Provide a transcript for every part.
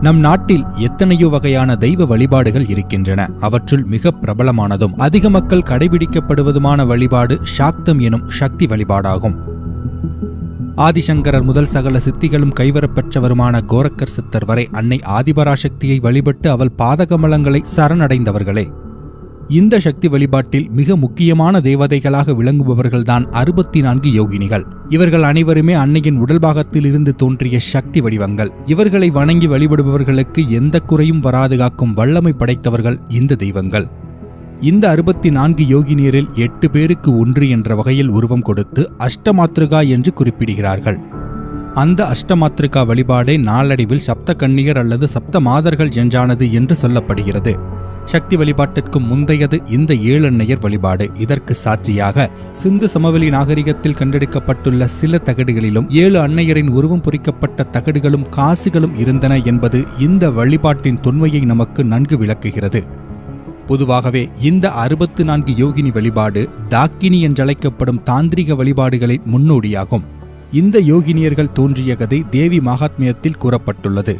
நம் நாட்டில் எத்தனையோ வகையான தெய்வ வழிபாடுகள் இருக்கின்றன. அவற்றுள் மிக பிரபலமானதும் அதிக மக்கள் கடைபிடிக்கப்படுவதுமான வழிபாடு சாக்தம் எனும் சக்தி வழிபாடாகும். ஆதிசங்கரர் முதல் சகல சித்திகளும் கைவரப்பெற்றவருமான கோரக்கர் சித்தர் வரை அன்னை ஆதிபராசக்தியை வழிபட்டு அவள் பாதகமலங்களை சரணடைந்தவர்களே. இந்த சக்தி வழிபாட்டில் மிக முக்கியமான தேவதைகளாக விளங்குபவர்கள்தான் அறுபத்தி நான்கு யோகினிகள். இவர்கள் அனைவருமே அன்னையின் உடல் பாகத்தில் இருந்து தோன்றிய சக்தி வடிவங்கள். இவர்களை வணங்கி வழிபடுபவர்களுக்கு எந்த குறையும் வராது காக்கும் வல்லமை படைத்தவர்கள் இந்த தெய்வங்கள். இந்த அறுபத்தி நான்கு யோகினியரில் எட்டு பேருக்கு ஒன்று என்ற வகையில் உருவம் கொடுத்து அஷ்டமாத்ருகா என்று குறிப்பிடுகிறார்கள். அந்த அஷ்டமாத்ரிகா வழிபாடே நாளடைவில் சப்த கன்னியர் அல்லது சப்த மாதர்கள் என்றானது என்று சொல்லப்படுகிறது. சக்தி வழிபாட்டிற்கு முந்தையது இந்த ஏழெண்ணையர் வழிபாடு. இதற்கு சாட்சியாக சிந்து சமவெளி நாகரிகத்தில் கண்டெடுக்கப்பட்டுள்ள சில தகடுகளிலும் ஏழு அன்னையரின் உருவம் பொறிக்கப்பட்ட தகடுகளும் காசுகளும் இருந்தன என்பது இந்த வழிபாட்டின் தொன்மையை நமக்கு நன்கு விளக்குகிறது. பொதுவாகவே இந்த அறுபத்து நான்கு யோகினி வழிபாடு தாக்கினி என்றழைக்கப்படும் தாந்திரிக வழிபாடுகளின் முன்னோடியாகும். இந்த யோகினியர்கள் தோன்றிய கதை தேவி மகாத்மியத்தில் கூறப்பட்டுள்ளது.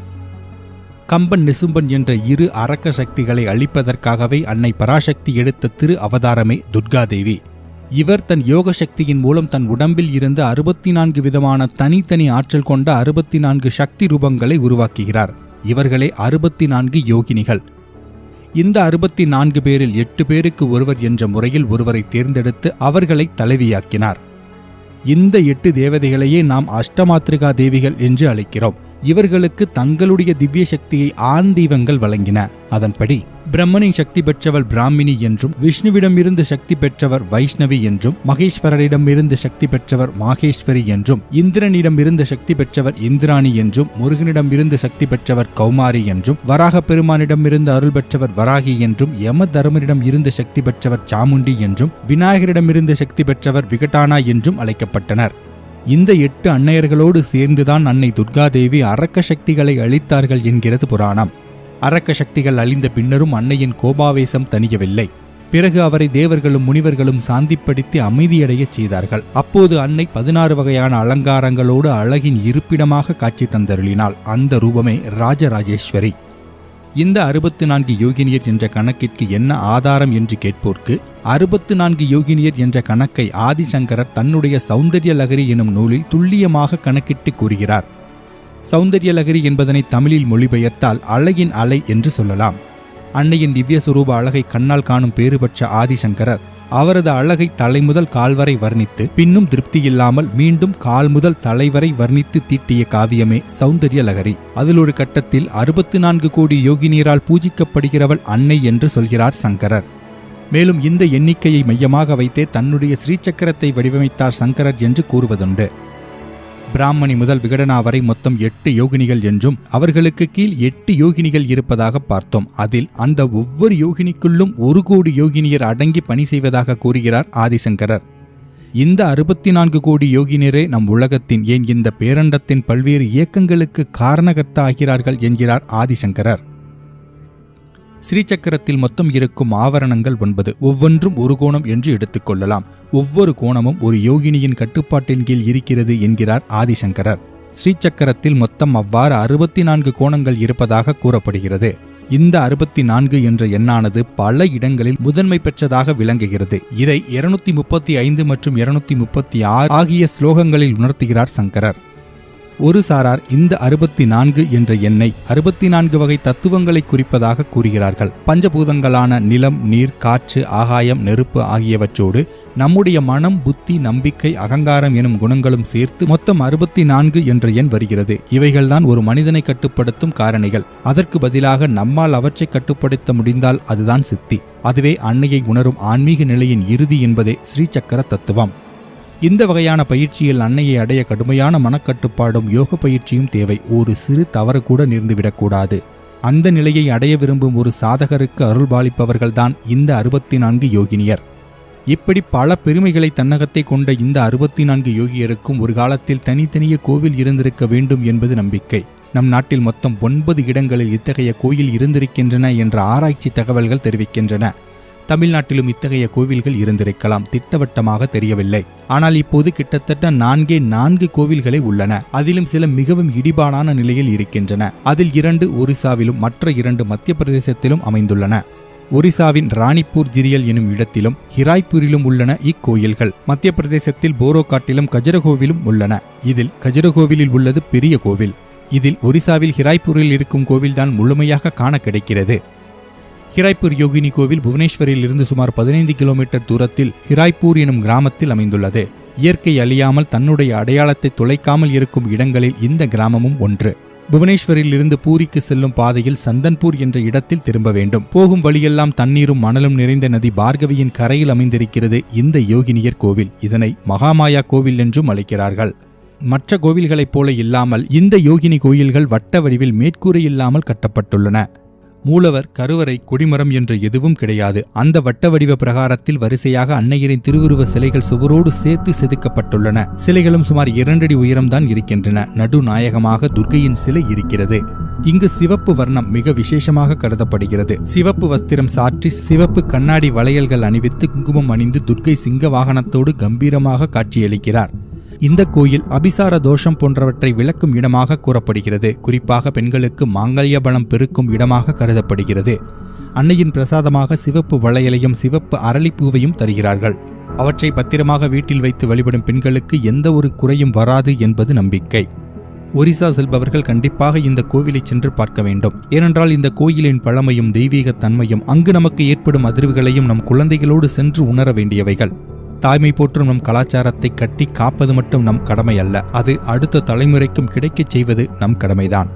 கம்பன் நிசும்பன் என்ற இரு அரக்க சக்திகளை அழிப்பதற்காகவே அன்னை பராசக்தி எடுத்த திரு அவதாரமே துர்காதேவி. இவர் தன் யோக சக்தியின் மூலம் தன் உடம்பில் இருந்து அறுபத்தி நான்கு விதமான தனித்தனி ஆற்றல் கொண்ட அறுபத்தி நான்கு சக்தி ரூபங்களை உருவாக்குகிறார். இவர்களே அறுபத்தி நான்கு யோகினிகள். இந்த அறுபத்தி நான்கு பேரில் எட்டு பேருக்கு ஒருவர் என்ற முறையில் ஒருவரை தேர்ந்தெடுத்து அவர்களை தலைவியாக்கினார். இந்த எட்டு தேவதைகளையே நாம் அஷ்டமாத்ரிகா தேவிகள் என்று அழைக்கிறோம். இவர்களுக்கு தங்களுடைய திவ்ய சக்தியை ஆண் தெய்வங்கள் வழங்கின. அதன்படி பிரம்மனின் சக்தி பெற்றவர் பிராமினி என்றும் விஷ்ணுவிடமிருந்து சக்தி பெற்றவர் வைஷ்ணவி என்றும் மகேஸ்வரரிடமிருந்து சக்தி பெற்றவர் மாகேஸ்வரி என்றும் இந்திரனிடமிருந்து சக்தி பெற்றவர் இந்திராணி என்றும் முருகனிடமிருந்து சக்தி பெற்றவர் கௌமாரி என்றும் வராக பெருமானிடமிருந்து அருள் பெற்றவர் வராகி என்றும் யம தர்மனிடம் இருந்து சக்தி பெற்றவர் சாமுண்டி என்றும் விநாயகரிடமிருந்து சக்தி பெற்றவர் விகட்டானா என்றும் அழைக்கப்பட்டனர். இந்த எட்டு அன்னையர்களோடு சேர்ந்துதான் அன்னை துர்காதேவி அரக்க சக்திகளை அழித்தார்கள் என்கிறது புராணம். அரக்க சக்திகள் அழிந்த பின்னரும் அன்னையின் கோபாவேசம் தணியவில்லை. பிறகு அவரை தேவர்களும் முனிவர்களும் சாந்திப்படுத்தி அமைதியடையச் செய்தார்கள். அப்போது அன்னை பதினாறு வகையான அலங்காரங்களோடு அழகின் இருப்பிடமாக காட்சி தந்தருளினாள். அந்த ரூபமே ராஜராஜேஸ்வரி. இந்த அறுபத்து நான்கு யோகினியர் என்ற கணக்கிற்கு என்ன ஆதாரம் என்று கேட்போர்க்கு அறுபத்து நான்கு யோகினியர் என்ற கணக்கை ஆதிசங்கரர் தன்னுடைய சௌந்தரிய லகரி எனும் நூலில் துல்லியமாக கணக்கிட்டு கூறுகிறார். சௌந்தரிய லகரி என்பதனை தமிழில் மொழிபெயர்த்தால் அழகின் அலை என்று சொல்லலாம். அன்னையின் திவ்ய சுரூப அழகை கண்ணால் காணும் பேறுபட்ச ஆதிசங்கரர் அவரது அழகை தலை முதல் கால் வரை வர்ணித்து பின்னும் திருப்தியில்லாமல் மீண்டும் கால் முதல் தலைவரை வர்ணித்து தீட்டிய காவியமே சௌந்தர்ய லகரி. அதில் ஒரு கட்டத்தில் அறுபத்து நான்கு கோடி யோகினியரால் பூஜிக்கப்படுகிறவள் அன்னை என்று சொல்கிறார் சங்கரர். மேலும் இந்த எண்ணிக்கையை மையமாக வைத்தே தன்னுடைய ஸ்ரீசக்கரத்தை வடிவமைத்தார் சங்கரர் என்று கூறுவதுண்டு. பிராமணி முதல் விகடனா வரை மொத்தம் எட்டு யோகினிகள் என்றும் அவர்களுக்கு கீழ் எட்டு யோகினிகள் இருப்பதாக பார்த்தோம். அதில் அந்த ஒவ்வொரு யோகினிக்குள்ளும் ஒரு கோடி யோகினியர் அடங்கி பணி செய்வதாக கூறுகிறார் ஆதிசங்கரர். இந்த அறுபத்தி நான்கு கோடி யோகினரே நம் உலகத்தின் ஏன் இந்த பேரண்டத்தின் பல்வேறு இயக்கங்களுக்கு காரணகர்த்த ஆகிறார்கள் என்கிறார் ஆதிசங்கரர். ஸ்ரீசக்கரத்தில் மொத்தம் இருக்கும் ஆவரணங்கள் ஒன்பது. ஒவ்வொன்றும் ஒரு கோணம் என்று எடுத்துக்கொள்ளலாம். ஒவ்வொரு கோணமும் ஒரு யோகினியின் கட்டுப்பாட்டின் கீழ் இருக்கிறது என்கிறார் ஆதிசங்கரர். ஸ்ரீசக்கரத்தில் மொத்தம் அவ்வாறு அறுபத்தி நான்கு கோணங்கள் இருப்பதாக கூறப்படுகிறது. இந்த அறுபத்தி நான்கு என்ற எண்ணானது பல இடங்களில் முதன்மை பெற்றதாக விளங்குகிறது. இதை இருநூத்தி முப்பத்தி ஐந்து மற்றும் இருநூத்தி முப்பத்தி ஆறு ஆகிய ஸ்லோகங்களில் உணர்த்துகிறார் சங்கரர். ஒரு சாரார் இந்த அறுபத்தி நான்கு என்ற எண்ணை அறுபத்தி நான்கு வகை தத்துவங்களை குறிப்பதாக கூறுகிறார்கள். பஞ்சபூதங்களான நிலம் நீர் காற்று ஆகாயம் நெருப்பு ஆகியவற்றோடு நம்முடைய மனம் புத்தி நம்பிக்கை அகங்காரம் எனும் குணங்களும் சேர்த்து மொத்தம் அறுபத்தி நான்கு என்ற எண் வருகிறது. இவைகள்தான் ஒரு மனிதனை கட்டுப்படுத்தும் காரணிகள். அதற்கு பதிலாக நம்மால் அவற்றை கட்டுப்படுத்த முடிந்தால் அதுதான் சித்தி. அதுவே அன்னையை உணரும் ஆன்மீக நிலையின் இறுதி என்பதே ஸ்ரீசக்கர தத்துவம். இந்த வகையான பயிற்சியில் அன்னையை அடைய கடுமையான மனக்கட்டுப்பாடும் யோக பயிற்சியும் தேவை. ஒரு சிறு தவறு கூட நேர்ந்துவிடக்கூடாது அந்த நிலையை அடைய விரும்பும் ஒரு சாதகருக்கு அருள்பாலிப்பவர்கள்தான் இந்த அறுபத்தி நான்கு யோகினியர். இப்படி பல பெருமைகளை தன்னகத்தை கொண்ட இந்த அறுபத்தி நான்கு யோகியருக்கும் ஒரு காலத்தில் தனித்தனிய கோவில் இருந்திருக்க வேண்டும் என்பது நம்பிக்கை. நம் நாட்டில் மொத்தம் ஒன்பது இடங்களில் இத்தகைய கோயில் இருந்திருக்கின்றன என்ற ஆராய்ச்சி தகவல்கள் தெரிவிக்கின்றன. தமிழ்நாட்டிலும் இத்தகைய கோவில்கள் இருந்திருக்கலாம். திட்டவட்டமாக தெரியவில்லை. ஆனால் இப்போது கிட்டத்தட்ட நான்கே நான்கு கோவில்களே உள்ளன. அதிலும் சில மிகவும் இடிபாடான நிலையில் இருக்கின்றன. அதில் இரண்டு ஒரிசாவிலும் மற்ற இரண்டு மத்திய பிரதேசத்திலும் அமைந்துள்ளன. ஒரிசாவின் ராணிப்பூர் ஜிரியல் எனும் இடத்திலும் ஹிராய்பூரிலும் உள்ளன இக்கோயில்கள். மத்திய பிரதேசத்தில் போரோகாட்டிலும் கஜரகோவிலும் உள்ளன. இதில் கஜரகோவிலில் உள்ளது பெரிய கோவில். இதில் ஒரிசாவில் ஹிராய்பூரில் இருக்கும் கோவில்தான் முழுமையாக காண கிடைக்கிறது. ஹிராய்பூர் யோகினி கோவில் புவனேஸ்வரில் இருந்து சுமார் பதினைந்து கிலோமீட்டர் தூரத்தில் ஹிராய்பூர் எனும் கிராமத்தில் அமைந்துள்ளது. இயற்கை அழியாமல் தன்னுடைய அடையாளத்தை தொலைக்காமல் இருக்கும் இடங்களில் இந்த கிராமமும் ஒன்று. புவனேஸ்வரில் இருந்து பூரிக்கு செல்லும் பாதையில் சந்தன்பூர் என்ற இடத்தில் திரும்ப வேண்டும். போகும் வழியெல்லாம் தண்ணீரும் மணலும் நிறைந்த நதி பார்கவியின் கரையில் அமைந்திருக்கிறது இந்த யோகினியர் கோவில். இதனை மகாமாயா கோவில் என்றும் அழைக்கிறார்கள். மற்ற கோவில்களைப் போல இல்லாமல் இந்த யோகினி கோயில்கள் வட்ட வடிவில் மேற்கூரை இல்லாமல் கட்டப்பட்டுள்ளன. மூலவர் கருவறை கொடிமரம் என்று எதுவும் கிடையாது. அந்த வட்ட வடிவ பிரகாரத்தில் வரிசையாக அன்னையரின் திருவுருவ சிலைகள் சுவரோடு சேர்த்து செதுக்கப்பட்டுள்ளன. சிலைகளும் சுமார் இரண்டடி உயரம்தான் இருக்கின்றன. நடுநாயகமாக துர்க்கையின் சிலை இருக்கிறது. இங்கு சிவப்பு வர்ணம் மிக விசேஷமாக கருதப்படுகிறது. சிவப்பு வஸ்திரம் சாற்றி சிவப்பு கண்ணாடி வளையல்கள் அணிவித்து குங்குமம் அணிந்து துர்க்கை சிங்க வாகனத்தோடு கம்பீரமாக காட்சியளிக்கிறார். இந்த கோயில் அபிசார தோஷம் போன்றவற்றை விளக்கும் இடமாக கூறப்படுகிறது. குறிப்பாக பெண்களுக்கு மாங்கல்ய பலம் பெருக்கும் இடமாக கருதப்படுகிறது. அன்னையின் பிரசாதமாக சிவப்பு வளையலையும் சிவப்பு அரளிப்பூவையும் தருகிறார்கள். அவற்றை பத்திரமாக வீட்டில் வைத்து வழிபடும் பெண்களுக்கு எந்த ஒரு குறையும் வராது என்பது நம்பிக்கை. ஒரிசா செல்பவர்கள் கண்டிப்பாக இந்த கோவிலை சென்று பார்க்க வேண்டும். ஏனென்றால் இந்த கோயிலின் பழமையும் தெய்வீகத் தன்மையும் அங்கு நமக்கு ஏற்படும் அதிர்வுகளையும் நம் குழந்தைகளோடு சென்று உணர வேண்டியவைகள். தாய்மை போற்றும் நம் கலாச்சாரத்தை கட்டி காப்பது மட்டும் நம் கடமை அல்ல அது அடுத்த தலைமுறைக்கும் கிடைக்கச் செய்வது நம் கடமைதான்.